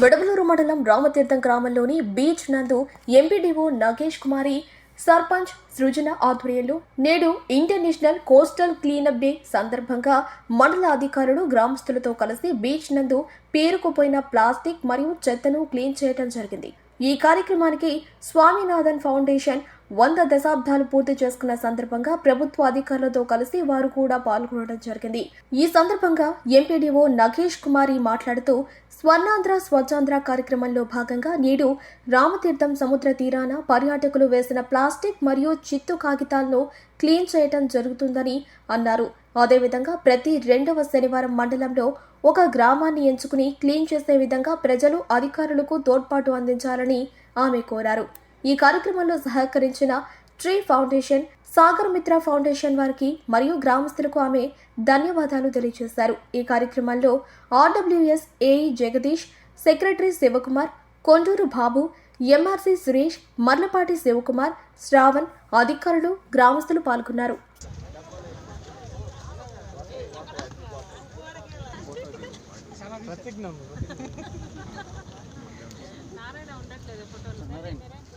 విడవలూరు మండలం రామతీర్థం గ్రామంలోని బీచ్ నందు ఎంపీడీఓ నగేష్ కుమారి సర్పంచ్ సృజన ఆధ్వర్యంలో నేడు ఇంటర్నేషనల్ కోస్టల్ క్లీనప్ డే సందర్భంగా మండల అధికారులు గ్రామస్తులతో కలిసి బీచ్ నందు పేరుకుపోయిన ప్లాస్టిక్ మరియు చెత్తను క్లీన్ చేయడం జరిగింది. ఈ కార్యక్రమానికి స్వామినాథన్ ఫౌండేషన్ వంద దశాబ్దాలు పూర్తి చేసుకున్న సందర్భంగా ప్రభుత్వ అధికారులతో కలిసి వారు కూడా పాల్గొనడం జరిగింది. ఈ సందర్భంగా ఎంపీడీఓ నగేష్ కుమారి మాట్లాడుతూ స్వర్ణాంధ్ర స్వచ్ఛాంధ్ర కార్యక్రమంలో భాగంగా నేడు రామతీర్థం సముద్ర తీరాన పర్యాటకులు వేసిన ప్లాస్టిక్ మరియు చిత్తు కాగితాలను క్లీన్ చేయటం జరుగుతుందని అన్నారు. అదేవిధంగా ప్రతి రెండవ శనివారం మండలంలో ఒక గ్రామాన్ని ఎంచుకుని క్లీన్ చేసే విధంగా ప్రజలు అధికారులకు తోడ్పాటు అందించాలని ఆమె కోరారు. ఈ కార్యక్రమంలో సహకరించిన tree foundation Sagar Mitra foundation వారికి మరియు గ్రామస్తులకు ఆమె ధన్యవాదాలు తెలియజేశారు. ఈ కార్యక్రమంలో RWS AE Jagadish secretary Sivakumar Konduru Babu MRC Suresh Marlapati Sivakumar Shravan అధికారులు గ్రామస్తులు పాల్గొన్నారు.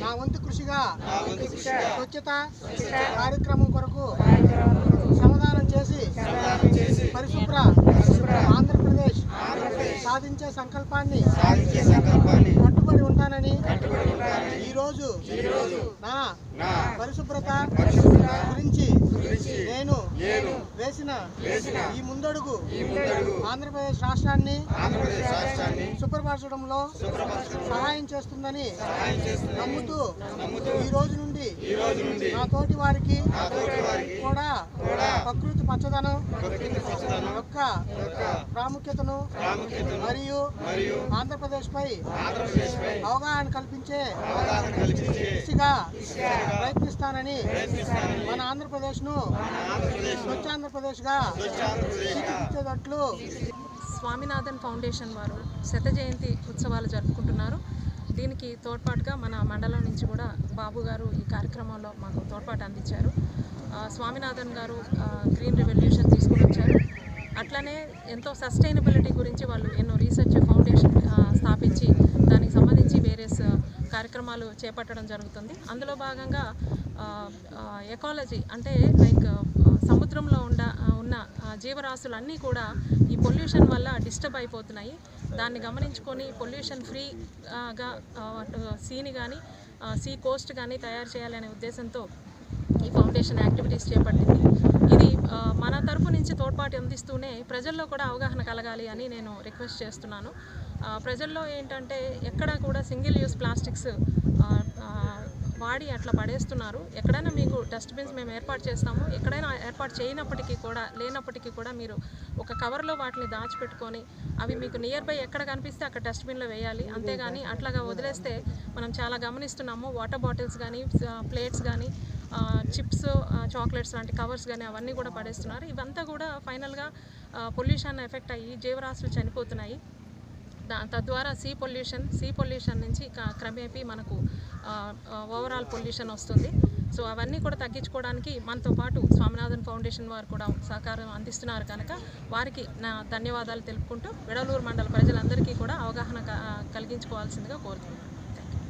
నా వంతు కృషిగా స్వచ్ఛత కార్యక్రమం కొరకు సమాధానం చేసి పరిశుభ్ర ఆంధ్రప్రదేశ్ సాధించే సంకల్పాన్ని కట్టుబడి ఉంటానని ఈరోజు నా పరిశుభ్రత గురించి నేను వేసిన ఈ ముందడుగు ఆంధ్రప్రదేశ్ రాష్ట్రాన్ని శుభ్రపరచడంలో సహాయం చేస్తుందని నమ్ముతూ ఈ రోజు నుండి నా తోటి వారికి కూడా ప్రకృతి పచ్చదనం యొక్క ప్రాముఖ్యతను మరియు ఆంధ్రప్రదేశ్ పై అవగాహన కల్పించే దిశగా ప్రయత్నిస్తానని మన ఆంధ్రప్రదేశ్ను స్వచ్ఛాంధ్రప్రదేశ్గా తీర్చిదిద్దేటట్లు స్వామినాథన్ ఫౌండేషన్ వారు శత జయంతి ఉత్సవాలు జరుపుకుంటున్నారు. దీనికి తోడ్పాటుగా మన మండలం నుంచి కూడా బాబు గారు ఈ కార్యక్రమంలో మాకు తోడ్పాటు అందించారు. స్వామినాథన్ గారు గ్రీన్ రెవల్యూషన్ తీసుకుని వచ్చారు. అట్లనే ఎంతో సస్టైనబిలిటీ గురించి వాళ్ళు ఎన్నో రీసెర్చ్ ఫౌండేషన్ స్థాపించి దానికి సంబంధించి వేరియస్ కార్యక్రమాలు చేపట్టడం జరుగుతుంది. అందులో భాగంగా ఎకాలజీ అంటే లైక్ సముద్రంలో ఉండ ఉన్న జీవరాశులన్నీ కూడా ఈ పొల్యూషన్ వల్ల డిస్టర్బ్ అయిపోతున్నాయి. దాన్ని గమనించుకొని పొల్యూషన్ ఫ్రీగా సీని కానీ సీ కోస్ట్ కానీ తయారు చేయాలనే ఉద్దేశంతో ఈ ఎడ్యుకేషన్ యాక్టివిటీస్ చేపట్టింది. ఇది మన తరపు నుంచి తోడ్పాటు అందిస్తూనే ప్రజల్లో కూడా అవగాహన కలగాలి అని నేను రిక్వెస్ట్ చేస్తున్నాను. ప్రజల్లో ఏంటంటే ఎక్కడా కూడా సింగిల్ యూస్ ప్లాస్టిక్స్ వాడి అట్లా పడేస్తున్నారు. ఎక్కడైనా మీకు డస్ట్బిన్స్ మేము ఏర్పాటు చేస్తాము. ఎక్కడైనా ఏర్పాటు చేయనప్పటికీ కూడా లేనప్పటికీ కూడా మీరు ఒక కవర్లో వాటిని దాచిపెట్టుకొని అవి మీకు నియర్ బై ఎక్కడ కనిపిస్తే అక్కడ డస్ట్బిన్లో వేయాలి. అంతేగాని అట్లాగా వదిలేస్తే మనం చాలా గమనిస్తున్నాము. వాటర్ బాటిల్స్ కానీ ప్లేట్స్ కానీ చిప్స్ చాక్లెట్స్ లాంటి కవర్స్ కానీ అవన్నీ కూడా పడేస్తున్నారు. ఇవంతా కూడా ఫైనల్గా పొల్యూషన్ ఎఫెక్ట్ అయ్యి జీవరాశులు చనిపోతున్నాయి. తద్వారా సీ పొల్యూషన్ సీ పొల్యూషన్ నుంచి క్రమేపీ మనకు ఓవరాల్ పొల్యూషన్ వస్తుంది. సో అవన్నీ కూడా తగ్గించుకోవడానికి మనతో పాటు స్వామినాథన్ ఫౌండేషన్ వారు కూడా సహకారం అందిస్తున్నారు కనుక వారికి నా ధన్యవాదాలు తెలుపుకుంటూ విడలూరు మండల ప్రజలందరికీ కూడా అవగాహన క- కలిగించుకోవాల్సిందిగా కోరుతున్నాను.